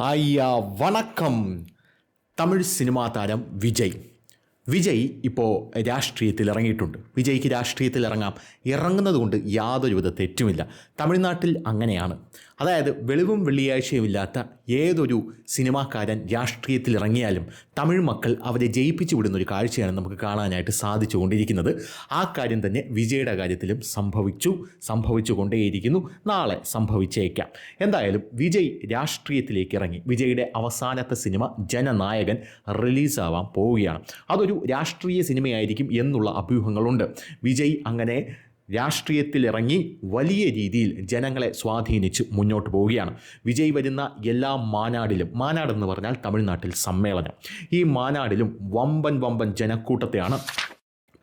അയ്യ വണക്കം. തമിഴ് സിനിമാ താരം വിജയ്. വിജയ് ഇപ്പോൾ രാഷ്ട്രീയത്തിൽ ഇറങ്ങിയിട്ടുണ്ട്. വിജയ്ക്ക് രാഷ്ട്രീയത്തിൽ ഇറങ്ങാം. ഇറങ്ങുന്നത് കൊണ്ട് യാതൊരു വിധ തെറ്റുമില്ല. തമിഴ്നാട്ടിൽ അങ്ങനെയാണ്. അതായത് വെളിവും വെള്ളിയാഴ്ചയും ഇല്ലാത്ത ഏതൊരു സിനിമാക്കാരൻ രാഷ്ട്രീയത്തിൽ ഇറങ്ങിയാലും തമിഴ് മക്കൾ അവരെ ജയിപ്പിച്ചു വിടുന്ന ഒരു കാഴ്ചയാണ് നമുക്ക് കാണാനായിട്ട് സാധിച്ചുകൊണ്ടിരിക്കുന്നത്. ആ കാര്യം തന്നെ വിജയുടെ കാര്യത്തിലും സംഭവിച്ചു സംഭവിച്ചു കൊണ്ടേയിരിക്കുന്നു നാളെ സംഭവിച്ചേക്കാം. എന്തായാലും വിജയ് രാഷ്ട്രീയത്തിലേക്ക് ഇറങ്ങി. വിജയുടെ അവസാനത്തെ സിനിമ ജനനായകൻ റിലീസാവാൻ പോവുകയാണ്. അതൊരു രാഷ്ട്രീയ സിനിമയായിരിക്കും എന്നുള്ള അഭ്യൂഹങ്ങളുണ്ട്. വിജയ് അങ്ങനെ രാഷ്ട്രീയത്തിൽ ഇറങ്ങി വലിയ രീതിയിൽ ജനങ്ങളെ സ്വാധീനിച്ച് മുന്നോട്ട് പോവുകയാണ്. വിജയ് വരുന്ന എല്ലാ മാനാടിലും മാനാടെന്ന് പറഞ്ഞാൽ തമിഴ്നാട്ടിൽ സമ്മേളനം. ഈ മാനാടിലും വമ്പൻ വമ്പൻ ജനക്കൂട്ടത്തെയാണ്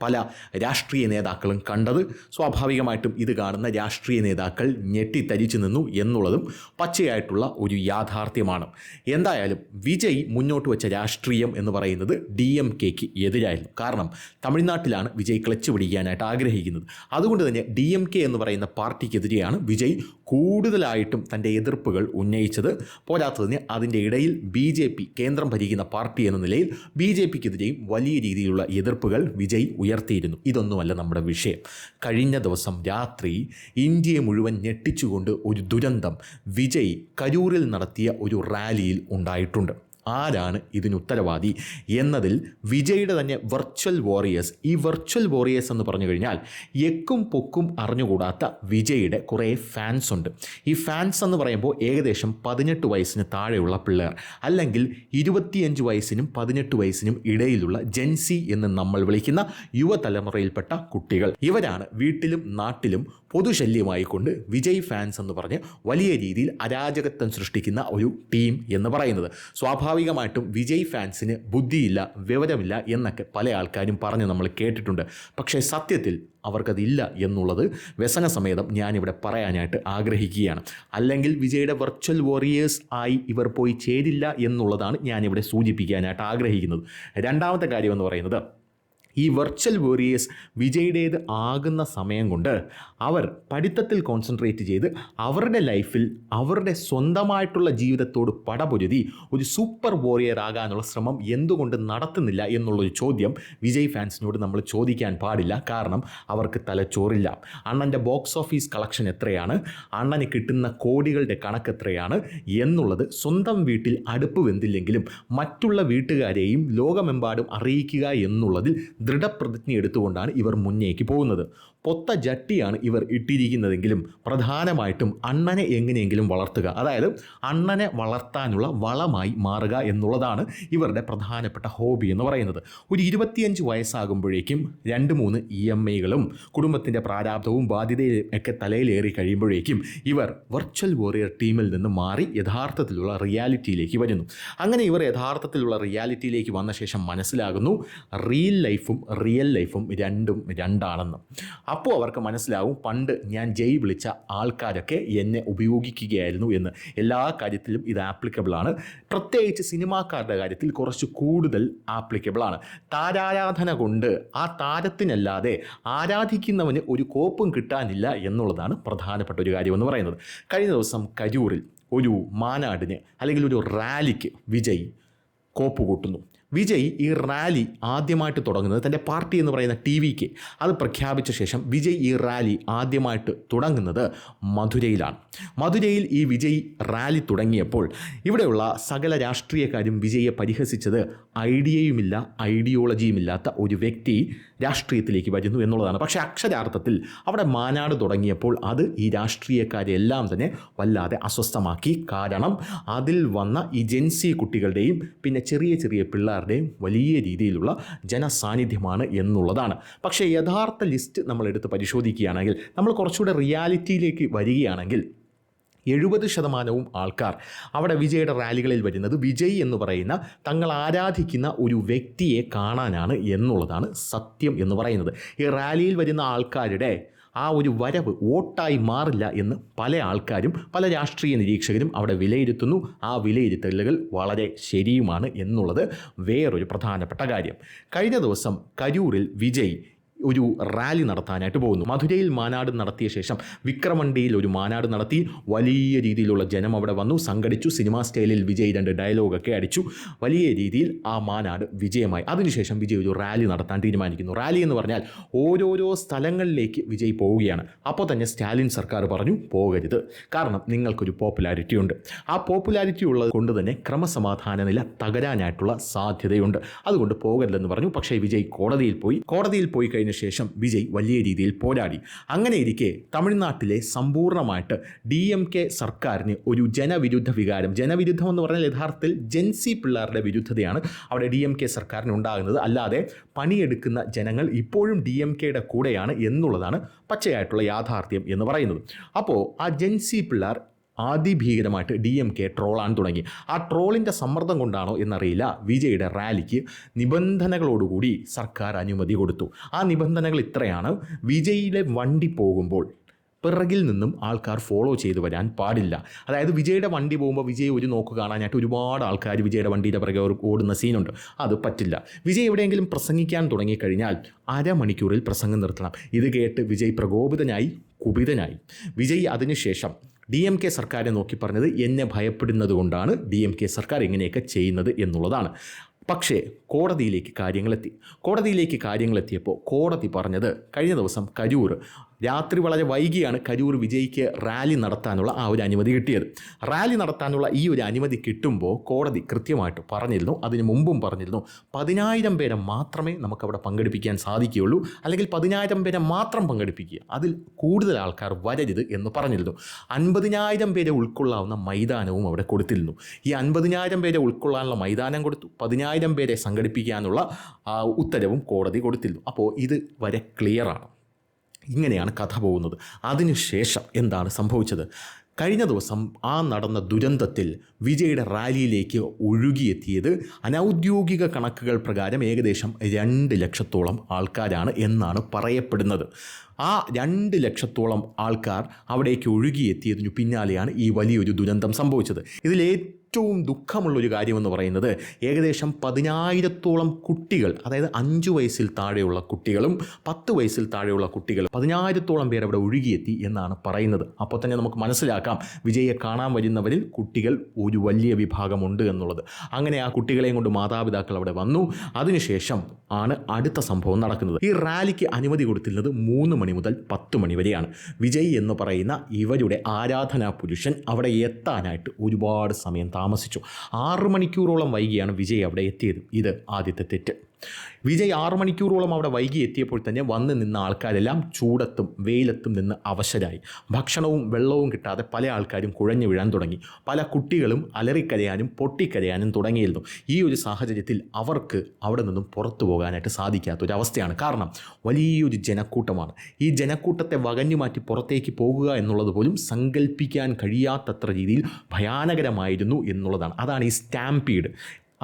പല രാഷ്ട്രീയ നേതാക്കളും കണ്ടത്. സ്വാഭാവികമായിട്ടും ഇത് കാണുന്ന രാഷ്ട്രീയ നേതാക്കൾ ഞെട്ടിത്തരിച്ചു നിന്നു എന്നുള്ളതും പച്ചയായിട്ടുള്ള ഒരു യാഥാർത്ഥ്യമാണ്. എന്തായാലും വിജയ് മുന്നോട്ട് വെച്ച രാഷ്ട്രീയം എന്ന് പറയുന്നത് ഡി എം കെക്ക് എതിരായിരുന്നു. കാരണം തമിഴ്നാട്ടിലാണ് വിജയ് ക്ലച്ച് പിടിക്കാനായിട്ട് ആഗ്രഹിക്കുന്നത്. അതുകൊണ്ട് തന്നെ ഡി എം കെ എന്ന് പറയുന്ന പാർട്ടിക്കെതിരെയാണ് വിജയ് കൂടുതലായിട്ടും തന്റെ എതിർപ്പുകൾ ഉന്നയിച്ചത്. പോരാത്തതിന് അതിന്റെ ഇടയിൽ ബി ജെ പി കേന്ദ്രം ഭരിക്കുന്ന പാർട്ടി എന്ന നിലയിൽ ബി ജെ പിക്കെതിരെയും വലിയ രീതിയിലുള്ള എതിർപ്പുകൾ വിജയ് ഉയർത്തിയിരുന്നു. ഇതൊന്നുമല്ല നമ്മുടെ വിഷയം. കഴിഞ്ഞ ദിവസം രാത്രി ഇന്ത്യയെ മുഴുവൻ ഞെട്ടിച്ചുകൊണ്ട് ഒരു ദുരന്തം വിജയ് കരൂരിൽ നടത്തിയ ഒരു റാലിയിൽ ഉണ്ടായിട്ടുണ്ട്. ആരാണ് ഇതിന് ഉത്തരവാദി? എന്നതിൽ വിജയുടെ തന്നെ വെർച്വൽ വോറിയേഴ്സ് ഈ വെർച്വൽ വോറിയേഴ്സ് എന്ന് പറഞ്ഞു കഴിഞ്ഞാൽ എക്കും പൊക്കും അറിഞ്ഞുകൂടാത്ത വിജയുടെ കുറേ ഫാൻസ് ഉണ്ട്. ഈ ഫാൻസ് എന്ന് പറയുമ്പോൾ ഏകദേശം പതിനെട്ട് വയസ്സിന് താഴെയുള്ള പിള്ളേർ അല്ലെങ്കിൽ ഇരുപത്തിയഞ്ച് വയസ്സിനും പതിനെട്ട് വയസ്സിനും ഇടയിലുള്ള ജെൻസി എന്ന് നമ്മൾ വിളിക്കുന്ന യുവതലമുറയിൽപ്പെട്ട കുട്ടികൾ. ഇവരാണ് വീട്ടിലും നാട്ടിലും പൊതുശല്യമായി കൊണ്ട് വിജയ് ഫാൻസ് എന്ന് പറഞ്ഞ് വലിയ രീതിയിൽ അരാജകത്വം സൃഷ്ടിക്കുന്ന ഒരു ടീം എന്ന് പറയുന്നത്. സ്വാഭാവികമായിട്ടും വിജയ് ഫാൻസിന് ബുദ്ധിയില്ല വിവരമില്ല എന്നൊക്കെ പല ആൾക്കാരും പറഞ്ഞ് നമ്മൾ കേട്ടിട്ടുണ്ട്. പക്ഷേ സത്യത്തിൽ അവർക്കതില്ല എന്നുള്ളത് വ്യസന സമേതം ഞാനിവിടെ പറയാനായിട്ട് ആഗ്രഹിക്കുകയാണ്. അല്ലെങ്കിൽ വിജയുടെ വെർച്വൽ വോറിയേഴ്സ് ആയി ഇവർ പോയി ചേരില്ല എന്നുള്ളതാണ് ഞാനിവിടെ സൂചിപ്പിക്കാനായിട്ട് ആഗ്രഹിക്കുന്നത്. രണ്ടാമത്തെ കാര്യം എന്ന് പറയുന്നത് ഈ വെർച്വൽ വോറിയേഴ്സ് വിജയുടേത് ആകുന്ന സമയം കൊണ്ട് അവർ പഠിത്തത്തിൽ കോൺസെൻട്രേറ്റ് ചെയ്ത് അവരുടെ ലൈഫിൽ അവരുടെ സ്വന്തമായിട്ടുള്ള ജീവിതത്തോട് പടപൊരുതി ഒരു സൂപ്പർ വോറിയർ ആകാനുള്ള ശ്രമം എന്തുകൊണ്ട് നടത്തുന്നില്ല എന്നുള്ളൊരു ചോദ്യം വിജയ് ഫാൻസിനോട് നമ്മൾ ചോദിക്കാൻ പാടില്ല. കാരണം അവർക്ക് തലച്ചോറില്ല. അണ്ണന്റെ ബോക്സ് ഓഫീസ് കളക്ഷൻ എത്രയാണ്? അണ്ണന് കിട്ടുന്ന കോടികളുടെ കണക്ക് എത്രയാണ്? എന്നുള്ളത് സ്വന്തം വീട്ടിൽ അടുപ്പ് വെന്തില്ലെങ്കിലും മറ്റുള്ള വീട്ടുകാരെയും ലോകമെമ്പാടും അറിയിക്കുക എന്നുള്ളതിൽ ദൃഢപ്രതിജ്ഞ എടുത്തുകൊണ്ടാണ് ഇവർ മുന്നേക്ക് പോകുന്നത്. പൊത്ത ജട്ടിയാണ് ഇവർ ഇട്ടിരിക്കുന്നതെങ്കിലും പ്രധാനമായിട്ടും അണ്ണനെ എങ്ങനെയെങ്കിലും വളർത്തുക. അതായത് അണ്ണനെ വളർത്താനുള്ള വളമായി മാറുക എന്നുള്ളതാണ് ഇവരുടെ പ്രധാനപ്പെട്ട ഹോബി എന്ന് പറയുന്നത്. ഒരു ഇരുപത്തിയഞ്ച് വയസ്സാകുമ്പോഴേക്കും രണ്ട് മൂന്ന് ഇ എം ഐകളും കുടുംബത്തിന്റെ പ്രാരാബ്ധവും ബാധ്യതയും ഒക്കെ തലയിലേറി കഴിയുമ്പോഴേക്കും ഇവർ വെർച്വൽ വോറിയർ ടീമിൽ നിന്ന് മാറി യഥാർത്ഥത്തിലുള്ള റിയാലിറ്റിയിലേക്ക് വരുന്നു. അങ്ങനെ ഇവർ യഥാർത്ഥത്തിലുള്ള റിയാലിറ്റിയിലേക്ക് വന്ന ശേഷം മനസ്സിലാകുന്നു റിയൽ ലൈഫും റിയൽ ലൈഫും രണ്ടും രണ്ടാണെന്ന്. അപ്പോൾ അവർക്ക് മനസ്സിലാവും പണ്ട് ഞാൻ ജയ് വിളിച്ച ആൾക്കാരൊക്കെ എന്നെ ഉപയോഗിക്കുകയായിരുന്നു എന്ന്. എല്ലാ കാര്യത്തിലും ഇത് ആപ്ലിക്കബിൾ ആണ്. പ്രത്യേകിച്ച് സിനിമാക്കാരുടെ കാര്യത്തിൽ കുറച്ച് കൂടുതൽ ആപ്ലിക്കബിൾ ആണ്. താരാരാധന കൊണ്ട് ആ താരത്തിനല്ലാതെ ആരാധിക്കുന്നവന് ഒരു കോപ്പും കിട്ടാനില്ല എന്നുള്ളതാണ് പ്രധാനപ്പെട്ട ഒരു കാര്യം എന്ന് പറയുന്നത്. കഴിഞ്ഞ ദിവസം കരൂറിൽ ഒരു മാനാടിന് അല്ലെങ്കിൽ ഒരു റാലിക്ക് വിജയ് കോപ്പ് കൂട്ടുന്നു. വിജയ് ഈ റാലി ആദ്യമായിട്ട് തുടങ്ങുന്നത് തന്റെ പാർട്ടി എന്ന് പറയുന്ന ടി വിക്ക് അത് പ്രഖ്യാപിച്ച ശേഷം വിജയ് ഈ റാലി ആദ്യമായിട്ട് തുടങ്ങുന്നത് മധുരയിലാണ്. മധുരയിൽ ഈ വിജയ് റാലി തുടങ്ങിയപ്പോൾ ഇവിടെയുള്ള സകല രാഷ്ട്രീയക്കാരും വിജയെ പരിഹസിച്ചത് ഐഡിയയുമില്ല ഐഡിയോളജിയുമില്ലാത്ത ഒരു വ്യക്തി രാഷ്ട്രീയത്തിലേക്ക് വരുന്നു എന്നുള്ളതാണ്. പക്ഷേ അക്ഷരാർത്ഥത്തിൽ അവിടെ മാനാട് തുടങ്ങിയപ്പോൾ അത് ഈ രാഷ്ട്രീയക്കാരെല്ലാം തന്നെ വല്ലാതെ അസ്വസ്ഥമാക്കി. കാരണം അതിൽ വന്ന ഈ ജെൻസി കുട്ടികളുടെയും പിന്നെ ചെറിയ ചെറിയ പിള്ളേരുടെയും വലിയ രീതിയിലുള്ള ജനസാന്നിധ്യമാണ് എന്നുള്ളതാണ്. പക്ഷേ യഥാർത്ഥ ലിസ്റ്റ് നമ്മൾ എടുത്ത് പരിശോധിക്കുകയാണെങ്കിൽ നമ്മൾ കുറച്ചുകൂടെ റിയാലിറ്റിയിലേക്ക് വരികയാണെങ്കിൽ എഴുപത് ശതമാനവും ആൾക്കാർ അവിടെ വിജയുടെ റാലികളിൽ വരുന്നത് വിജയ് എന്ന് പറയുന്ന തങ്ങൾ ആരാധിക്കുന്ന ഒരു വ്യക്തിയെ കാണാനാണ് എന്നുള്ളതാണ് സത്യം എന്ന് പറയുന്നത്. ഈ റാലിയിൽ വരുന്ന ആൾക്കാരുടെ ആ ഒരു വരവ് വോട്ടായി മാറില്ല എന്ന് പല ആൾക്കാരും പല രാഷ്ട്രീയ നിരീക്ഷകരും അവിടെ വിലയിരുത്തുന്നു. ആ വിലയിരുത്തലുകൾ വളരെ ശരിയുമാണ് എന്നുള്ളത് വേറൊരു പ്രധാനപ്പെട്ട കാര്യം. കഴിഞ്ഞ ദിവസം കരൂരിൽ വിജയ് ഒരു റാലി നടത്താനായിട്ട് പോകുന്നു. മധുരയിൽ മാനാട് നടത്തിയ ശേഷം വിക്രമണ്ടിയിൽ ഒരു മാനാട് നടത്തി. വലിയ രീതിയിലുള്ള ജനം അവിടെ വന്നു. സംഘടിച്ചു. സിനിമാ സ്റ്റൈലിൽ വിജയ് രണ്ട് ഡയലോഗൊക്കെ അടിച്ചു. വലിയ രീതിയിൽ ആ മാനാട് വിജയമായി. അതിനുശേഷം വിജയ് ഒരു റാലി നടത്താൻ തീരുമാനിക്കുന്നു. റാലി എന്ന് പറഞ്ഞാൽ ഓരോരോ സ്ഥലങ്ങളിലേക്ക് വിജയ് പോവുകയാണ്. അപ്പോൾ തന്നെ സ്റ്റാലിൻ സർക്കാർ പറഞ്ഞു പോകരുത്. കാരണം നിങ്ങൾക്കൊരു പോപ്പുലാരിറ്റി ഉണ്ട്. ആ പോപ്പുലാരിറ്റി ഉള്ളത് കൊണ്ട് തന്നെ ക്രമസമാധാന നില തകരാനായിട്ടുള്ള സാധ്യതയുണ്ട്. അതുകൊണ്ട് പോകരുതെന്ന് പറഞ്ഞു. പക്ഷേ വിജയ് കോടതിയിൽ പോയി. കോടതിയിൽ പോയി കഴിഞ്ഞ ശേഷം വിജയ് വലിയ രീതിയിൽ പോരാടി. അങ്ങനെ ഇരിക്കെ തമിഴ്നാട്ടിലെ സമ്പൂർണമായിട്ട് ഡി എം കെ സർക്കാരിന് ഒരു ജനവിരുദ്ധ വികാരം ജനവിരുദ്ധം എന്ന് പറഞ്ഞാൽ യഥാർത്ഥത്തിൽ ജെൻസി പിള്ളേരുടെ വിരുദ്ധതയാണ് അവിടെ ഡി എം കെ സർക്കാരിന് ഉണ്ടാകുന്നത്. അല്ലാതെ പണിയെടുക്കുന്ന ജനങ്ങൾ ഇപ്പോഴും ഡി എം കെയുടെ കൂടെയാണ് എന്നുള്ളതാണ് പച്ചയായിട്ടുള്ള യാഥാർത്ഥ്യം എന്ന് പറയുന്നത്. അപ്പോൾ ആ ജെൻസി പിള്ളേർ അതിഭീകരമായിട്ട് ഡി എം കെ ട്രോളാൻ തുടങ്ങി. ആ ട്രോളിന്റെ സമ്മർദ്ദം കൊണ്ടാണോ എന്നറിയില്ല. വിജയുടെ റാലിക്ക് നിബന്ധനകളോടുകൂടി സർക്കാർ അനുമതി കൊടുത്തു. ആ നിബന്ധനകൾ ഇത്രയാണ്. വിജയിലെ വണ്ടി പോകുമ്പോൾ പിറകിൽ നിന്നും ആൾക്കാർ ഫോളോ ചെയ്തു വരാൻ പാടില്ല. അതായത് വിജയുടെ വണ്ടി പോകുമ്പോൾ വിജയ് ഒരു നോക്ക് കാണാനായിട്ട് ഒരുപാട് ആൾക്കാർ വിജയുടെ വണ്ടിയുടെ പിറകെ ഓടുന്ന സീനുണ്ട്. അത് പറ്റില്ല. വിജയ് എവിടെയെങ്കിലും പ്രസംഗിക്കാൻ തുടങ്ങിക്കഴിഞ്ഞാൽ അരമണിക്കൂറിൽ പ്രസംഗം നിർത്തണം. ഇത് കേട്ട് വിജയ് പ്രകോപിതനായി കുപിതനായി. വിജയ് അതിനുശേഷം ഡി എം കെ സർക്കാരെ നോക്കി പറഞ്ഞത് എന്നെ ഭയപ്പെടുന്നത് കൊണ്ടാണ് ഡി എം കെ സർക്കാർ ഇങ്ങനെയൊക്കെ ചെയ്യുന്നത് എന്നുള്ളതാണ്. പക്ഷേ കോടതിയിലേക്ക് കാര്യങ്ങളെത്തി. കോടതിയിലേക്ക് കാര്യങ്ങളെത്തിയപ്പോൾ കോടതി പറഞ്ഞത് കഴിഞ്ഞ ദിവസം കരൂർ രാത്രി വളരെ വൈകിയാണ് കരൂർ വിജയ്ക്ക് റാലി നടത്താനുള്ള ആ ഒരു അനുമതി കിട്ടിയത്. റാലി നടത്താനുള്ള ഈ ഒരു അനുമതി കിട്ടുമ്പോൾ കോടതി കൃത്യമായിട്ട് പറഞ്ഞിരുന്നു അതിന് മുമ്പും പറഞ്ഞിരുന്നു പതിനായിരം പേരെ മാത്രമേ നമുക്കവിടെ പങ്കെടുപ്പിക്കാൻ സാധിക്കുകയുള്ളൂ അല്ലെങ്കിൽ പതിനായിരം പേരെ മാത്രം പങ്കെടുപ്പിക്കുക. അതിൽ കൂടുതൽ ആൾക്കാർ വരരുത് എന്ന് പറഞ്ഞിരുന്നു. അൻപതിനായിരം പേരെ ഉൾക്കൊള്ളാവുന്ന മൈതാനവും അവിടെ കൊടുത്തിരുന്നു. ഈ അൻപതിനായിരം പേരെ ഉൾക്കൊള്ളാനുള്ള മൈതാനം കൊടുത്തു പതിനായിരം പേരെ സംഘടിപ്പിക്കാനുള്ള ഉത്തരവും കോടതി കൊടുത്തിരുന്നു. അപ്പോൾ ഇത് വരെ ക്ലിയറാണ് ഇങ്ങനെയാണ് കഥ പോകുന്നത്. അതിനുശേഷം എന്താണ് സംഭവിച്ചത്? കഴിഞ്ഞ ദിവസം ആ നടന്ന ദുരന്തത്തിൽ വിജയുടെ റാലിയിലേക്ക് ഒഴുകിയെത്തിയത് അനൗദ്യോഗിക കണക്കുകൾ പ്രകാരം ഏകദേശം രണ്ട് ലക്ഷത്തോളം ആൾക്കാരാണ് എന്നാണ് പറയപ്പെടുന്നത്. ആ രണ്ട് ലക്ഷത്തോളം ആൾക്കാർ അവിടേക്ക് ഒഴുകിയെത്തിയതിനു പിന്നാലെയാണ് ഈ വലിയൊരു ദുരന്തം സംഭവിച്ചത്. ഇതിൽ ഏറ്റവും ദുഃഖമുള്ളൊരു കാര്യമെന്ന് പറയുന്നത് ഏകദേശം പതിനായിരത്തോളം കുട്ടികൾ അതായത് അഞ്ച് വയസ്സിൽ താഴെയുള്ള കുട്ടികളും പത്ത് വയസ്സിൽ താഴെയുള്ള കുട്ടികളും പതിനായിരത്തോളം പേർ അവിടെ ഒഴുകിയെത്തി എന്നാണ് പറയുന്നത്. അപ്പോൾ തന്നെ നമുക്ക് മനസ്സിലാക്കാം വിജയെ കാണാൻ വരുന്നവരിൽ കുട്ടികൾ ഒരു വലിയ വിഭാഗമുണ്ട് എന്നുള്ളത്. അങ്ങനെ ആ കുട്ടികളെയും കൊണ്ട് മാതാപിതാക്കൾ അവിടെ വന്നു. അതിനുശേഷം ആണ് അടുത്ത സംഭവം നടക്കുന്നത്. ഈ റാലിക്ക് അനുമതി കൊടുത്തിരുന്നത് മൂന്ന് മണി മുതൽ പത്ത് മണി വരെയാണ്. വിജയ് എന്ന് പറയുന്ന ഇവരുടെ ആരാധനാ പുരുഷൻ അവിടെ എത്താനായിട്ട് ഒരുപാട് സമയം താമസിച്ചു. ആറ് മണിക്കൂറോളം വൈകിയാണ് വിജയ് അവിടെ എത്തിയത്. ഇത് ആദ്യത്തെ തെറ്റ്. വിജയ് ആറു മണിക്കൂറോളം അവിടെ വൈകി എത്തിയപ്പോൾ തന്നെ വന്ന് നിന്ന ആൾക്കാരെല്ലാം ചൂടത്തും വെയിലത്തും നിന്ന് അവശരായി. ഭക്ഷണവും വെള്ളവും കിട്ടാതെ പല ആൾക്കാരും കുഴഞ്ഞു വീഴാൻ തുടങ്ങി. പല കുട്ടികളും അലറിക്കരയാനും പൊട്ടിക്കരയാനും തുടങ്ങിയിരുന്നു. ഈ ഒരു സാഹചര്യത്തിൽ അവർക്ക് അവിടെ നിന്നും പുറത്തു പോകാനായിട്ട് സാധിക്കാത്ത ഒരു അവസ്ഥയാണ്. കാരണം വലിയൊരു ജനക്കൂട്ടമാണ്. ഈ ജനക്കൂട്ടത്തെ വകഞ്ഞു മാറ്റി പുറത്തേക്ക് പോകുക എന്നുള്ളത് പോലും സങ്കല്പിക്കാൻ കഴിയാത്തത്ര രീതിയിൽ ഭയാനകരമായിരുന്നു എന്നുള്ളതാണ്. അതാണ് ഈ സ്റ്റാമ്പീഡ്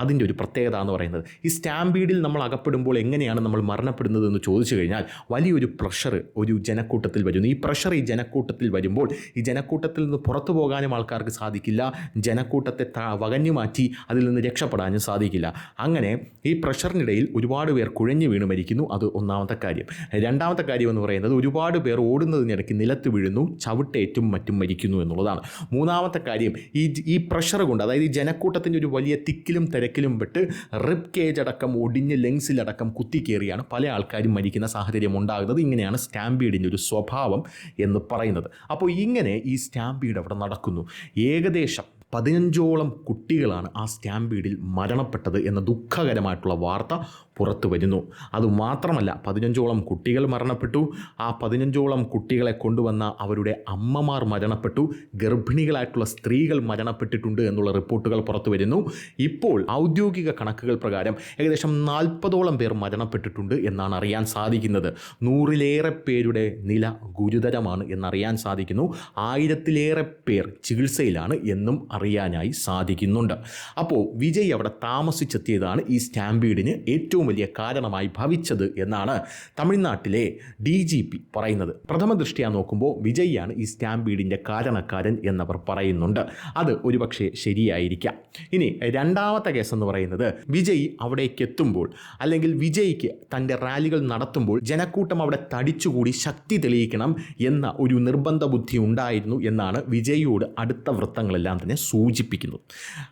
അതിന്റെ ഒരു പ്രത്യേകത എന്ന് പറയുന്നത് ഈ സ്റ്റാമ്പീഡിൽ നമ്മൾ അകപ്പെടുമ്പോൾ എങ്ങനെയാണ് നമ്മൾ മരണപ്പെടുന്നത് എന്ന് ചോദിച്ചു കഴിഞ്ഞാൽ വലിയൊരു പ്രഷർ ഒരു ജനക്കൂട്ടത്തിൽ വരുന്നു. ഈ പ്രഷർ ഈ ജനക്കൂട്ടത്തിൽ വരുമ്പോൾ ഈ ജനക്കൂട്ടത്തിൽ നിന്ന് പുറത്തു പോകാനും ആൾക്കാർക്ക് സാധിക്കില്ല. ജനക്കൂട്ടത്തെ വകഞ്ഞു മാറ്റി അതിൽ നിന്ന് രക്ഷപ്പെടാനും സാധിക്കില്ല. അങ്ങനെ ഈ പ്രഷറിനിടയിൽ ഒരുപാട് പേർ കുഴഞ്ഞു വീണ് മരിക്കുന്നു. അത് ഒന്നാമത്തെ കാര്യം. രണ്ടാമത്തെ കാര്യം എന്ന് പറയുന്നത് ഒരുപാട് പേർ ഓടുന്നതിനിടയ്ക്ക് നിലത്ത് വീഴുന്നു ചവിട്ടേറ്റും മറ്റും മരിക്കുന്നു എന്നുള്ളതാണ്. മൂന്നാമത്തെ കാര്യം ഈ ഈ പ്രഷർ കൊണ്ട് അതായത് ഈ ജനക്കൂട്ടത്തിന്റെ ഒരു വലിയ തിക്കിലും തിരക്കിലും പെട്ട് റിബ് കേജ് അടക്കം ഒടിഞ്ഞ് ലെങ്സിലടക്കം കുത്തിക്കേറിയാണ് പല ആൾക്കാരും മരിക്കുന്ന സാഹചര്യം ഉണ്ടാകുന്നത്. ഇങ്ങനെയാണ് സ്റ്റാമ്പീഡിന്റെ ഒരു സ്വഭാവം എന്ന് പറയുന്നത്. അപ്പോൾ ഇങ്ങനെ ഈ സ്റ്റാമ്പീഡ് അവിടെ നടക്കുന്നു. ഏകദേശം പതിനഞ്ചോളം കുട്ടികളാണ് ആ സ്റ്റാമ്പീഡിൽ മരണപ്പെട്ടത് എന്ന ദുഃഖകരമായിട്ടുള്ള വാർത്ത പുറത്തു വരുന്നു. അതുമാത്രമല്ല പതിനഞ്ചോളം കുട്ടികൾ മരണപ്പെട്ടു. ആ പതിനഞ്ചോളം കുട്ടികളെ കൊണ്ടുവന്ന അവരുടെ അമ്മമാർ മരണപ്പെട്ടു. ഗർഭിണികളായിട്ടുള്ള സ്ത്രീകൾ മരണപ്പെട്ടിട്ടുണ്ട് എന്നുള്ള റിപ്പോർട്ടുകൾ പുറത്തു വരുന്നു. ഇപ്പോൾ ഔദ്യോഗിക കണക്കുകൾ പ്രകാരം ഏകദേശം നാൽപ്പതോളം പേർ മരണപ്പെട്ടിട്ടുണ്ട് എന്നാണ് അറിയാൻ സാധിക്കുന്നത്. നൂറിലേറെ പേരുടെ നില ഗുരുതരമാണ് എന്നറിയാൻ സാധിക്കുന്നു. ആയിരത്തിലേറെ പേർ ചികിത്സയിലാണ് എന്നും അറിയാനായി സാധിക്കുന്നുണ്ട്. അപ്പോൾ വിജയ് അവിടെ താമസിച്ചെത്തിയതാണ് ഈ സ്റ്റാമ്പീഡിന് ഏറ്റവും ഏറ്റവും വലിയ കാരണമായി ഭവിച്ചത് എന്നാണ് തമിഴ്നാട്ടിലെ ഡി ജി പി പറയുന്നത്. പ്രഥമ ദൃഷ്ടിയാ നോക്കുമ്പോൾ വിജയ്യാണ് ഈ സ്റ്റാമ്പീഡിന്റെ കാരണക്കാരൻ എന്നവർ പറയുന്നുണ്ട്. അത് ഒരുപക്ഷെ ശരിയായിരിക്കാം. ഇനി രണ്ടാമത്തെ കേസ് എന്ന് പറയുന്നത് വിജയ് അവിടേക്ക് എത്തുമ്പോൾ അല്ലെങ്കിൽ വിജയ്ക്ക് തന്റെ റാലികൾ നടത്തുമ്പോൾ ജനക്കൂട്ടം അവിടെ തടിച്ചുകൂടി ശക്തി തെളിയിക്കണം എന്ന ഒരു നിർബന്ധ ബുദ്ധി ഉണ്ടായിരുന്നു എന്നാണ് വിജയിയോട് അടുത്ത വൃത്തങ്ങളെല്ലാം തന്നെ സൂചിപ്പിക്കുന്നത്.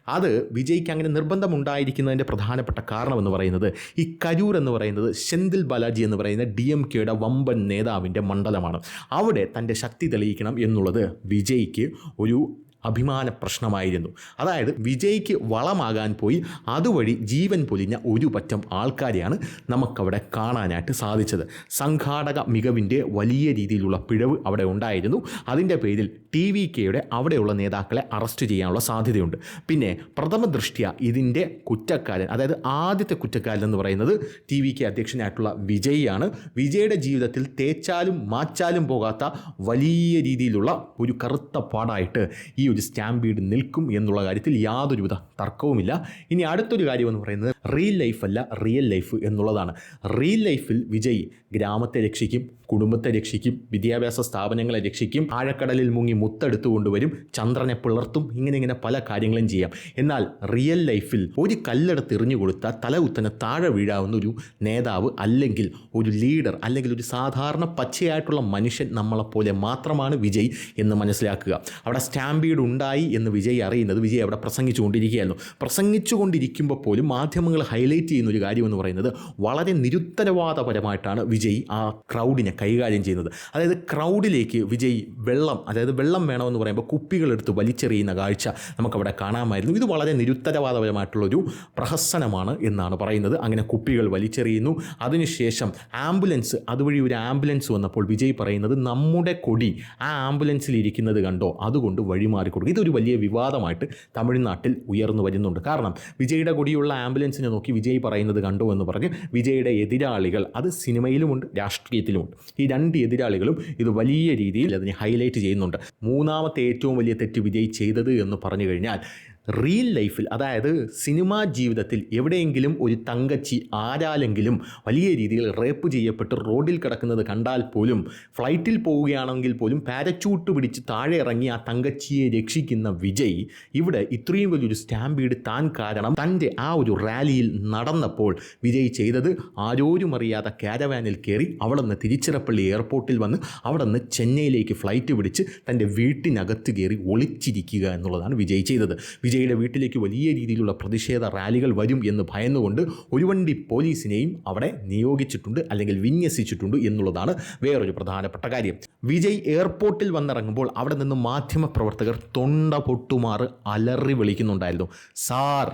അത് വിജയ്ക്ക് അങ്ങനെ നിർബന്ധമുണ്ടായിരിക്കുന്നതിന്റെ പ്രധാനപ്പെട്ട കാരണമെന്ന് പറയുന്നത് കരൂർ എന്ന് പറയുന്നത് സെന്തിൽ ബാലാജി എന്ന് പറയുന്ന ഡി എം കെയുടെ വമ്പൻ നേതാവിന്റെ മണ്ഡലമാണ്. അവിടെ തന്റെ ശക്തി തെളിയിക്കണം എന്നുള്ളത് വിജയ്ക്ക് ഒരു അഭിമാന പ്രശ്നമായിരുന്നു അതായത് വിജയ്ക്ക് വളമാകാൻ പോയി അതുവഴി ജീവൻ പൊലിഞ്ഞ ഒരു പറ്റം ആൾക്കാരെയാണ് നമുക്കവിടെ കാണാനായിട്ട് സാധിച്ചത്. സംഘാടക മികവിന്റെ വലിയ രീതിയിലുള്ള പിഴവ് അവിടെ ഉണ്ടായിരുന്നു. അതിന്റെ പേരിൽ ടി വി കെയുടെ അവിടെയുള്ള നേതാക്കളെ അറസ്റ്റ് ചെയ്യാനുള്ള സാധ്യതയുണ്ട്. പിന്നെ പ്രഥമ ദൃഷ്ട്യ ഇതിന്റെ കുറ്റക്കാരൻ അതായത് ആദ്യത്തെ കുറ്റക്കാരൻ എന്ന് പറയുന്നത് ടി വി കെ അധ്യക്ഷനായിട്ടുള്ള വിജയ്യാണ്. വിജയുടെ ജീവിതത്തിൽ തേച്ചാലും മാച്ചാലും പോകാത്ത വലിയ രീതിയിലുള്ള ഒരു കറുത്ത പാടായിട്ട് ഈ ഒരു സ്റ്റാമ്പീഡ് നിൽക്കും എന്നുള്ള കാര്യത്തിൽ യാതൊരുവിധ തർക്കവുമില്ല. ഇനി അടുത്തൊരു കാര്യം എന്ന് പറയുന്നത് റിയൽ ലൈഫ് അല്ല റിയൽ ലൈഫ് എന്നുള്ളതാണ്. റിയൽ ലൈഫിൽ വിജയ് ഗ്രാമത്തെ രക്ഷിക്കും കുടുംബത്തെ രക്ഷിക്കും വിദ്യാഭ്യാസ സ്ഥാപനങ്ങളെ രക്ഷിക്കും ആഴക്കടലിൽ മുങ്ങി മുത്തെടുത്തു കൊണ്ടുവരും ചന്ദ്രനെ പിളർത്തും ഇങ്ങനെ ഇങ്ങനെ പല കാര്യങ്ങളും ചെയ്യാം. എന്നാൽ റിയൽ ലൈഫിൽ ഒരു കല്ലെടുത്ത് എറിഞ്ഞു കൊടുത്താൽ തല കുത്തനെ താഴെ വീഴാവുന്ന ഒരു നേതാവ് അല്ലെങ്കിൽ ഒരു ലീഡർ അല്ലെങ്കിൽ ഒരു സാധാരണ പച്ചയായിട്ടുള്ള മനുഷ്യൻ നമ്മളെപ്പോലെ മാത്രമാണ് വിജയ് എന്ന് മനസ്സിലാക്കുക. അവിടെ സ്റ്റാമ്പീഡ് ഉണ്ടായി എന്ന് വിജയ് അറിയുന്നത് വിജയ് അവിടെ പ്രസംഗിച്ചുകൊണ്ടിരിക്കുകയായിരുന്നു. പ്രസംഗിച്ചുകൊണ്ടിരിക്കുമ്പോൾ പോലും മാധ്യമങ്ങൾ ഹൈലൈറ്റ് ചെയ്യുന്ന ഒരു കാര്യം എന്ന് പറയുന്നത് വളരെ നിരുത്തരവാദപരമായിട്ടാണ് വിജയ് ആ ക്രൗഡിനെ കൈകാര്യം ചെയ്യുന്നത്. അതായത് ക്രൗഡിലേക്ക് വിജയ് വെള്ളം അതായത് വെള്ളം വേണമെന്ന് പറയുമ്പോൾ കുപ്പികളെടുത്ത് വലിച്ചെറിയുന്ന കാഴ്ച നമുക്കവിടെ കാണാമായിരുന്നു. ഇത് വളരെ നിരുത്തരവാദപരമായിട്ടുള്ളൊരു പ്രഹസനമാണ് എന്നാണ് പറയുന്നത്. അങ്ങനെ കുപ്പികൾ വലിച്ചെറിയുന്നു. അതിനുശേഷം ആംബുലൻസ് അതുവഴി ഒരു ആംബുലൻസ് വന്നപ്പോൾ വിജയ് പറയുന്നത് നമ്മുടെ കൊടി ആ ആംബുലൻസിൽ ഇരിക്കുന്നത് കണ്ടോ? അതുകൊണ്ട് വഴിമാറി കൊടുക്കും ഇതൊരു വലിയ വിവാദമായിട്ട് തമിഴ്നാട്ടിൽ ഉയർന്നു വരുന്നുണ്ട്. കാരണം വിജയുടെ കൊടിയുള്ള ആംബുലൻസിനെ നോക്കി വിജയ് പറയുന്നത് കണ്ടോ എന്ന് പറഞ്ഞ് വിജയുടെ എതിരാളികൾ അത് സിനിമയിലുമുണ്ട് രാഷ്ട്രീയത്തിലുമുണ്ട്. ഈ രണ്ട് എതിരാളികളും ഇത് വലിയ രീതിയിൽ അതിനെ ഹൈലൈറ്റ് ചെയ്യുന്നുണ്ട്. മൂന്നാമത്തെ ഏറ്റവും വലിയ തെറ്റ് വിജയ് ചെയ്തത് എന്ന് പറഞ്ഞു കഴിഞ്ഞാൽ റിയൽ ലൈഫിൽ അതായത് സിനിമാ ജീവിതത്തിൽ എവിടെയെങ്കിലും ഒരു തങ്കച്ചി ആരാലെങ്കിലും വലിയ രീതിയിൽ റേപ്പ് ചെയ്യപ്പെട്ട് റോഡിൽ കിടക്കുന്നത് കണ്ടാൽ പോലും ഫ്ലൈറ്റിൽ പോവുകയാണെങ്കിൽ പോലും പാരച്ചൂട്ട് പിടിച്ച് താഴെ ഇറങ്ങി ആ തങ്കച്ചിയെ രക്ഷിക്കുന്ന വിജയ് ഇവിടെ ഇത്രയും വലിയൊരു സ്റ്റാമ്പീഡ് താൻ കാരണം തന്റെ ആ ഒരു റാലിയിൽ നടന്നപ്പോൾ വിജയ് ചെയ്തത് ആരോരും അറിയാത്ത കാരവാനിൽ കയറി അവിടെ നിന്ന് തിരുച്ചിറപ്പള്ളി എയർപോർട്ടിൽ വന്ന് അവിടെ നിന്ന് ചെന്നൈയിലേക്ക് ഫ്ലൈറ്റ് പിടിച്ച് തന്റെ വീട്ടിനകത്ത് കയറി ഒളിച്ചിരിക്കുക എന്നുള്ളതാണ് വിജയ് ചെയ്തത്. വിജയുടെ വീട്ടിലേക്ക് വലിയ രീതിയിലുള്ള പ്രതിഷേധ റാലികൾ വരും എന്ന് ഭയന്നുകൊണ്ട് ഒരു വണ്ടി പോലീസിനെയും അവിടെ നിയോഗിച്ചിട്ടുണ്ട് അല്ലെങ്കിൽ വിന്യസിച്ചിട്ടുണ്ട് എന്നുള്ളതാണ് വേറൊരു പ്രധാനപ്പെട്ട കാര്യം. വിജയ് എയർപോർട്ടിൽ വന്നിറങ്ങുമ്പോൾ അവിടെ നിന്ന് മാധ്യമപ്രവർത്തകർ തൊണ്ട പൊട്ടുമാറ് അലറി വിളിക്കുന്നുണ്ടായിരുന്നു. സാർ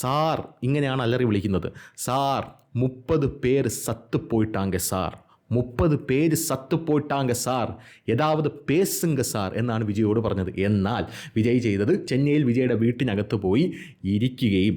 സാർ ഇങ്ങനെയാണ് അലറി വിളിക്കുന്നത്. സാർ മുപ്പത് പേര് സത്ത് പോയിട്ടാങ്ക സാർ മുപ്പത് പേര് സത്ത് പോയിട്ടാങ്ക സാർ. ഏതാവത് പേസുങ്ക സാർ എന്നാണ് വിജയോട് പറഞ്ഞത്. എന്നാൽ വിജയ് ചെയ്തത് ചെന്നൈയിൽ വിജയുടെ വീട്ടിനകത്ത് പോയി ഇരിക്കുകയും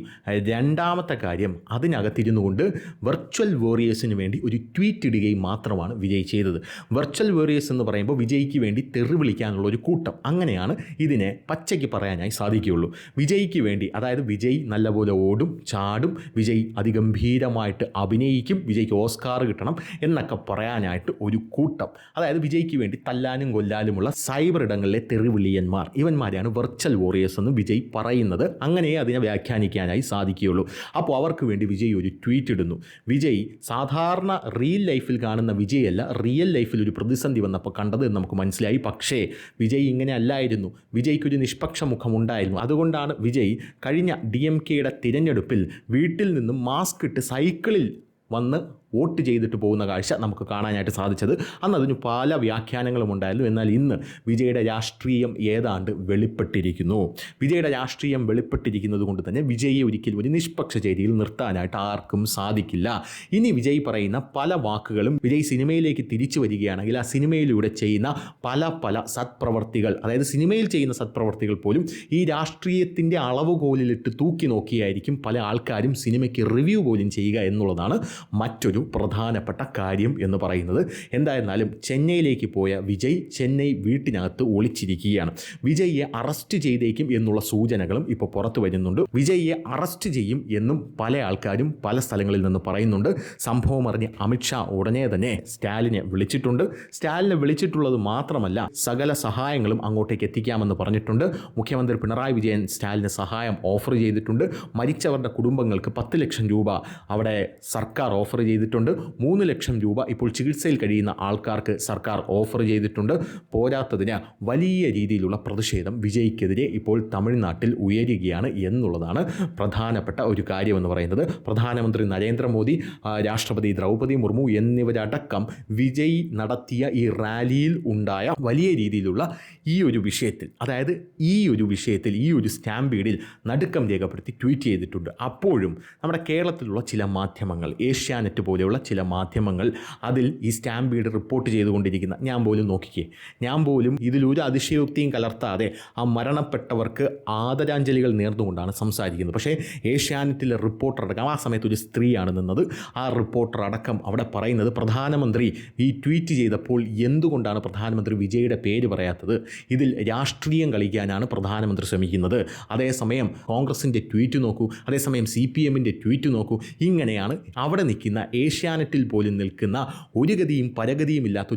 രണ്ടാമത്തെ കാര്യം അതിനകത്തിരുന്നു കൊണ്ട് വെർച്വൽ വേറിയേഴ്സിന് വേണ്ടി ഒരു ട്വീറ്റ് ഇടുകയും മാത്രമാണ് വിജയ് ചെയ്തത്. വെർച്വൽ വേറിയേഴ്സ് എന്ന് പറയുമ്പോൾ വിജയ്ക്ക് വേണ്ടി തെറി വിളിക്കാനുള്ള ഒരു കൂട്ടം. അങ്ങനെയാണ് ഇതിനെ പച്ചയ്ക്ക് പറയാനായി സാധിക്കുകയുള്ളൂ. വിജയ്ക്ക് വേണ്ടി അതായത് വിജയ് നല്ലപോലെ ഓടും ചാടും വിജയ് അതിഗംഭീരമായിട്ട് അഭിനയിക്കും വിജയ്ക്ക് ഓസ്കാർ കിട്ടണം എന്നൊക്കെ പറയാനായിട്ട് ഒരു കൂട്ടം. അതായത് വിജയ്ക്ക് വേണ്ടി തല്ലാനും കൊല്ലാനുമുള്ള സൈബർ ഇടങ്ങളിലെ തെറിവിളിയന്മാർ. ഇവന്മാരെയാണ് വെർച്വൽ വോറിയേഴ്സ് എന്ന് വിജയ് പറയുന്നത്. അങ്ങനെ അതിനെ വ്യാഖ്യാനിക്കാനായി സാധിക്കുകയുള്ളൂ. അപ്പോൾ അവർക്ക് വേണ്ടി വിജയ് ഒരു ട്വീറ്റ് ഇടുന്നു. വിജയ് സാധാരണ റിയൽ ലൈഫിൽ കാണുന്ന വിജയല്ല റിയൽ ലൈഫിൽ ഒരു പ്രതിസന്ധി വന്നപ്പോൾ കണ്ടത് നമുക്ക് മനസ്സിലായി. പക്ഷേ വിജയ് ഇങ്ങനെ അല്ലായിരുന്നു. വിജയ്ക്ക് ഒരു നിഷ്പക്ഷ മുഖമുണ്ടായിരുന്നു അതുകൊണ്ടാണ് വിജയ് കഴിഞ്ഞ ഡി എം കെയുടെ തിരഞ്ഞെടുപ്പിൽ വീട്ടിൽ നിന്നും മാസ്ക് ഇട്ട് സൈക്കിളിൽ വന്ന് വോട്ട് ചെയ്തിട്ട് പോകുന്ന കാഴ്ച നമുക്ക് കാണാനായിട്ട് സാധിച്ചത്. അന്ന് അതിന് പല വ്യാഖ്യാനങ്ങളും ഉണ്ടായിരുന്നു. എന്നാൽ ഇന്ന് വിജയുടെ രാഷ്ട്രീയം ഏതാണ്ട് വെളിപ്പെട്ടിരിക്കുന്നു. വിജയുടെ രാഷ്ട്രീയം വെളിപ്പെട്ടിരിക്കുന്നത് കൊണ്ട് തന്നെ വിജയെ ഒരിക്കലും ഒരു നിഷ്പക്ഷ ചേരിയിൽ നിർത്താനായിട്ട് ആർക്കും സാധിക്കില്ല. ഇനി വിജയ് പറയുന്ന പല വാക്കുകളും വിജയ് സിനിമയിലേക്ക് തിരിച്ചു വരികയാണെങ്കിൽ ആ സിനിമയിലൂടെ ചെയ്യുന്ന പല പല സത്പ്രവർത്തികൾ അതായത് സിനിമയിൽ ചെയ്യുന്ന സത്പ്രവർത്തികൾ പോലും ഈ രാഷ്ട്രീയത്തിന്റെ അളവുകോലിലിട്ട് തൂക്കി നോക്കിയായിരിക്കും പല ആൾക്കാരും സിനിമയ്ക്ക് റിവ്യൂ പോലും ചെയ്യുക എന്നുള്ളതാണ് മറ്റൊരു പ്രധാനപ്പെട്ട കാര്യം എന്ന് പറയുന്നത് എന്തായിരുന്നാലും ചെന്നൈയിലേക്ക് പോയ വിജയ് ചെന്നൈ വീട്ടിനകത്ത് ഒളിച്ചിരിക്കുകയാണ്. വിജയ്യെ അറസ്റ്റ് ചെയ്തേക്കും എന്നുള്ള സൂചനകളും ഇപ്പോൾ പുറത്തു വരുന്നുണ്ട്. വിജയ്യെ അറസ്റ്റ് ചെയ്യും എന്നും പല ആൾക്കാരും പല സ്ഥലങ്ങളിൽ നിന്ന് പറയുന്നുണ്ട്. സംഭവം അറിഞ്ഞ് അമിത്ഷാ ഉടനെ തന്നെ സ്റ്റാലിനെ വിളിച്ചിട്ടുണ്ട്. സ്റ്റാലിനെ വിളിച്ചിട്ടുള്ളത് മാത്രമല്ല സകല സഹായങ്ങളും അങ്ങോട്ടേക്ക് എത്തിക്കാമെന്ന് പറഞ്ഞിട്ടുണ്ട്. മുഖ്യമന്ത്രി പിണറായി വിജയൻ സ്റ്റാലിന് സഹായം ഓഫർ ചെയ്തിട്ടുണ്ട്. മരിച്ചവരുടെ കുടുംബങ്ങൾക്ക് പത്ത് ലക്ഷം രൂപ അവിടെ സർക്കാർ ഓഫർ ചെയ്തിട്ടുണ്ട്. മൂന്ന് ലക്ഷം രൂപ ഇപ്പോൾ ചികിത്സയിൽ കഴിയുന്ന ആൾക്കാർക്ക് സർക്കാർ ഓഫർ ചെയ്തിട്ടുണ്ട്. പോരാത്തതിന് വലിയ രീതിയിലുള്ള പ്രതിഷേധം വിജയ്ക്കെതിരെ ഇപ്പോൾ തമിഴ്നാട്ടിൽ ഉയരുകയാണ് എന്നുള്ളതാണ് പ്രധാനപ്പെട്ട ഒരു കാര്യമെന്ന് പറയുന്നത്. പ്രധാനമന്ത്രി നരേന്ദ്രമോദി രാഷ്ട്രപതി ദ്രൗപദി മുർമു എന്നിവരടക്കം വിജയ് നടത്തിയ ഈ റാലിയിൽ ഉണ്ടായ വലിയ രീതിയിലുള്ള ഈ ഒരു വിഷയത്തിൽ അതായത് ഈ ഒരു വിഷയത്തിൽ ഈ ഒരു സ്റ്റാമ്പീഡിൽ നടുക്കം രേഖപ്പെടുത്തി ട്വീറ്റ് ചെയ്തിട്ടുണ്ട്. അപ്പോഴും നമ്മുടെ കേരളത്തിലുള്ള ചില മാധ്യമങ്ങൾ ഏഷ്യാനെറ്റ് പോലെയുള്ള ചില മാധ്യമങ്ങൾ അതിൽ ഈ സ്റ്റാമ്പ് ഈട് റിപ്പോർട്ട് ചെയ്തുകൊണ്ടിരിക്കുന്ന ഞാൻ പോലും നോക്കിക്കേ. ഞാൻ പോലും ഇതിലൊരു അതിശയോക്തിയും കലർത്താതെ ആ മരണപ്പെട്ടവർക്ക് ആദരാഞ്ജലികൾ നേർന്നുകൊണ്ടാണ് സംസാരിക്കുന്നത്. പക്ഷേ ഏഷ്യാനെറ്റിലെ റിപ്പോർട്ടർ അടക്കം ആ സമയത്ത് ഒരു സ്ത്രീയാണ് നിന്നത്. ആ റിപ്പോർട്ടർ അടക്കം അവിടെ പറയുന്നത് പ്രധാനമന്ത്രി ഈ ട്വീറ്റ് ചെയ്തപ്പോൾ എന്തുകൊണ്ടാണ് പ്രധാനമന്ത്രി വിജയുടെ പേര് പറയാത്തത്? ഇതിൽ രാഷ്ട്രീയം കളിക്കാനാണ് പ്രധാനമന്ത്രി ശ്രമിക്കുന്നത്. അതേസമയം കോൺഗ്രസിന്റെ ട്വീറ്റ് നോക്കൂ അതേസമയം സി പി എമ്മിന്റെ ട്വീറ്റ് നോക്കൂ. ഇങ്ങനെയാണ് അവിടെ നിൽക്കുന്ന ഏഷ്യാനെറ്റിൽ പോലും നിൽക്കുന്ന ഒരു ഗതിയും പരഗതിയും ഇല്ലാത്ത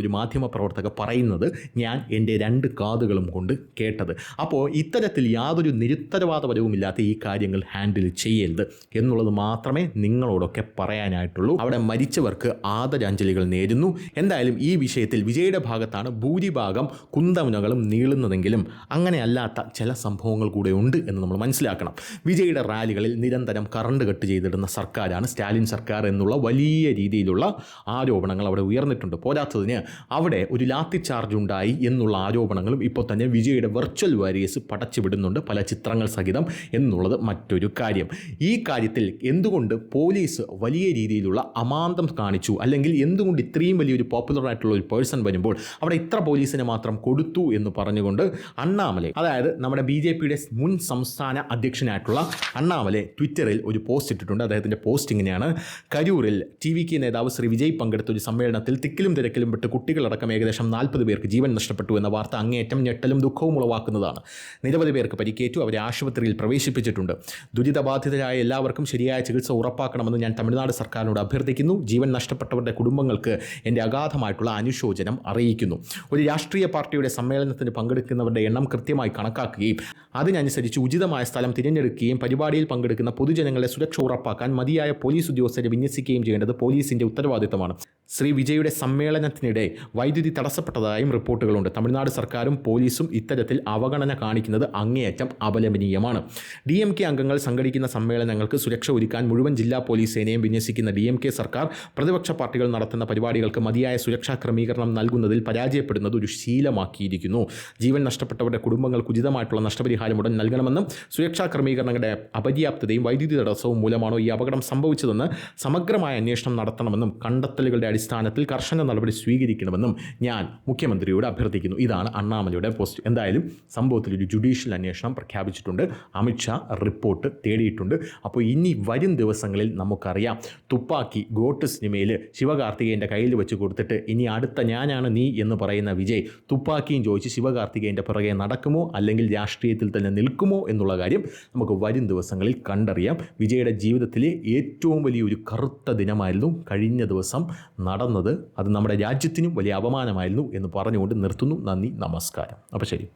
ഒരു മാധ്യമ പ്രവർത്തക പറയുന്നത് ഞാൻ എന്റെ രണ്ട് കാതുകളും കൊണ്ട് കേട്ടത്. അപ്പോൾ ഇത്തരത്തിൽ യാതൊരു നിരുത്തരവാദപരവുമില്ലാത്ത ഈ കാര്യങ്ങൾ ഹാൻഡിൽ ചെയ്യരുത് എന്നുള്ളത് മാത്രമേ നിങ്ങളോടൊക്കെ പറയാനായിട്ടുള്ളൂ. അവിടെ മരിച്ചവർക്ക് ആദരാഞ്ജലികൾ നേരുന്നു. എന്തായാലും ഈ വിഷയത്തിൽ വിജയുടെ ഭാഗത്താണ് ഭൂരിഭാഗം കുന്തമുനകളും നീളുന്നതെങ്കിലും അങ്ങനെയല്ലാത്ത ചില സംഭവങ്ങൾ കൂടെ ഉണ്ട് എന്ന് നമ്മൾ മനസ്സിലാക്കണം. വിജയുടെ റാലികളിൽ നിരന്തരം കറണ്ട് കട്ട് ചെയ്തിടുന്ന സർക്കാരാണ് സ്റ്റാലിൻ സർക്കാർ. എന്നുള്ള വലിയ രീതിയിലുള്ള ആരോപണങ്ങൾ അവിടെ ഉയർന്നിട്ടുണ്ട്. പോരാത്തതിന് അവിടെ ഒരു ലാത്തി ചാർജ് ഉണ്ടായി എന്നുള്ള ആരോപണങ്ങളും ഇപ്പോൾ തന്നെ വിജയുടെ വെർച്വൽ വാരിയേഴ്സ് പടച്ചുവിടുന്നുണ്ട് പല ചിത്രങ്ങൾ സഹിതം എന്നുള്ളത് മറ്റൊരു കാര്യം. ഈ കാര്യത്തിൽ എന്തുകൊണ്ട് പോലീസ് വലിയ രീതിയിലുള്ള അമാന്തം കാണിച്ചു? അല്ലെങ്കിൽ എന്തുകൊണ്ട് ഇത്രയും വലിയൊരു പോപ്പുലർ ആയിട്ടുള്ള ഒരു പേഴ്സൺ വരുമ്പോൾ അവിടെ ഇത്ര പോലീസിനെ മാത്രം കൊടുത്തു എന്ന് പറഞ്ഞുകൊണ്ട് അണ്ണാമലെ അതായത് നമ്മുടെ ബി ജെ പിയുടെ മുൻ സംസ്ഥാന അധ്യക്ഷനായിട്ടുള്ള അണ്ണാമലെ ട്വിറ്ററിൽ ഒരു പോസ്റ്റ് ഇട്ടിട്ടുണ്ട്. അദ്ദേഹത്തിന്റെ പോസ്റ്റ് ഇങ്ങനെയാണ്. കരൂരിൽ ടി വി കെ നേതാവ് ശ്രീ വിജയ് പങ്കെടുത്ത ഒരു സമ്മേളനത്തിൽ തിക്കിലും തിരക്കിലും പെട്ട് കുട്ടികളടക്കം ഏകദേശം നാൽപ്പത് പേർക്ക് ജീവൻ നഷ്ടപ്പെട്ടു എന്ന വാർത്ത അങ്ങേയറ്റം ഞെട്ടലും ദുഃഖവും ഉളവാക്കുന്നതാണ്. നിരവധി പേർക്ക് പരിക്കേറ്റു അവരെ ആശുപത്രിയിൽ പ്രവേശിപ്പിച്ചിട്ടുണ്ട്. ദുരിതബാധിതരായ എല്ലാവർക്കും ശരിയായ ചികിത്സ ഉറപ്പാക്കണമെന്ന് ഞാൻ തമിഴ്നാട് സർക്കാരിനോട് അഭ്യർത്ഥിക്കുന്നു. ജീവൻ നഷ്ടപ്പെട്ടവരുടെ കുടുംബങ്ങൾക്ക് എന്റെ അഗാധമായിട്ടുള്ള അനുശോചനം അറിയിക്കുന്നു. ഒരു രാഷ്ട്രീയ പാർട്ടിയുടെ സമ്മേളനത്തിന് പങ്കെടുക്കുന്നവരുടെ എണ്ണം കൃത്യമായി കണക്കാക്കുകയും അതിനനുസരിച്ച് ഉചിതമായ സ്ഥലം തിരഞ്ഞെടുക്കുകയും പരിപാടിയിൽ പങ്കെടുക്കുന്ന പൊതുജനങ്ങളെ സുരക്ഷ ഉറപ്പാക്കാൻ മതിയായ പോലീസ് ഉദ്യോഗസ്ഥരെ വിന്യസിക്കുകയും ചെയ്യേണ്ടത് പോലീസിന്റെ ഉത്തരവാദിത്തമാണ്. ശ്രീ വിജയുടെ സമ്മേളനത്തിനിടെ വൈദ്യുതി തടസ്സപ്പെട്ടതായും റിപ്പോർട്ടുകളുണ്ട്. തമിഴ്നാട് സർക്കാരും പോലീസും ഇത്തരത്തിൽ അവഗണന കാണിക്കുന്നത് അങ്ങേയറ്റം അപലപനീയമാണ്. ഡി എം കെ അംഗങ്ങൾ സംഘടിക്കുന്ന സമ്മേളനങ്ങൾക്ക് സുരക്ഷ ഒരുക്കാൻ മുഴുവൻ ജില്ലാ പോലീസ് സേനയും വിന്യസിക്കുന്ന ഡി എം കെ സർക്കാർ പ്രതിപക്ഷ പാർട്ടികൾ നടത്തുന്ന പരിപാടികൾക്ക് മതിയായ സുരക്ഷാ ക്രമീകരണം നൽകുന്നതിൽ പരാജയപ്പെടുന്നത് ഒരു ശീലമാക്കിയിരിക്കുന്നു. ജീവൻ നഷ്ടപ്പെട്ടവരുടെ കുടുംബങ്ങൾക്ക് ഉചിതമായിട്ടുള്ള നഷ്ടപരിഹാരം ഉടൻ നൽകണമെന്നും സുരക്ഷാ ക്രമീകരണങ്ങളുടെ അപര്യാപ്തതയും വൈദ്യുതി തടസ്സവും മൂലമാണോ ഈ അപകടം സംഭവിച്ചതെന്ന് സമഗ്രമായ അന്വേഷണം നടത്തണമെന്നും കണ്ടെത്തലുകളുടെ അടിസ്ഥാനത്തിൽ കർശന നടപടി സ്വീകരിക്കണമെന്നും ഞാൻ മുഖ്യമന്ത്രിയോട് അഭ്യർത്ഥിക്കുന്നു. ഇതാണ് അണ്ണാമലയുടെ പോസ്റ്റ്. എന്തായാലും സംഭവത്തിൽ ഒരു ജുഡീഷ്യൽ അന്വേഷണം പ്രഖ്യാപിച്ചിട്ടുണ്ട്. അമിത്ഷാ റിപ്പോർട്ട് തേടിയിട്ടുണ്ട്. അപ്പോൾ ഇനി വരും ദിവസങ്ങളിൽ നമുക്കറിയാം. തുപ്പാക്കി ഗോട്ട് സിനിമയിൽ ശിവകാർത്തികേയന്റെ കയ്യിൽ വെച്ച് കൊടുത്തിട്ട് ഇനി അടുത്ത ഞാനാണ് നീ എന്ന് പറയുന്ന വിജയ് തുപ്പാക്കിയും ചോദിച്ച് ശിവകാർത്തികേയന്റെ പുറകെ നടക്കുമോ അല്ലെങ്കിൽ രാഷ്ട്രീയത്തിൽ തന്നെ നിൽക്കുമോ എന്നുള്ള കാര്യം നമുക്ക് വരും ദിവസങ്ങളിൽ കണ്ടറിയാം. വിജയുടെ ജീവിതത്തിലെ ഏറ്റവും വലിയൊരു കറുത്ത ദിനമായിരുന്നു കഴിഞ്ഞ ദിവസം നടന്നത് അത് നമ്മുടെ രാജ്യത്തിനും വലിയ അപമാനമായിരുന്നു എന്ന് പറഞ്ഞുകൊണ്ട് നിർത്തുന്നു. നന്ദി നമസ്കാരം. അപ്പോൾ ശരി.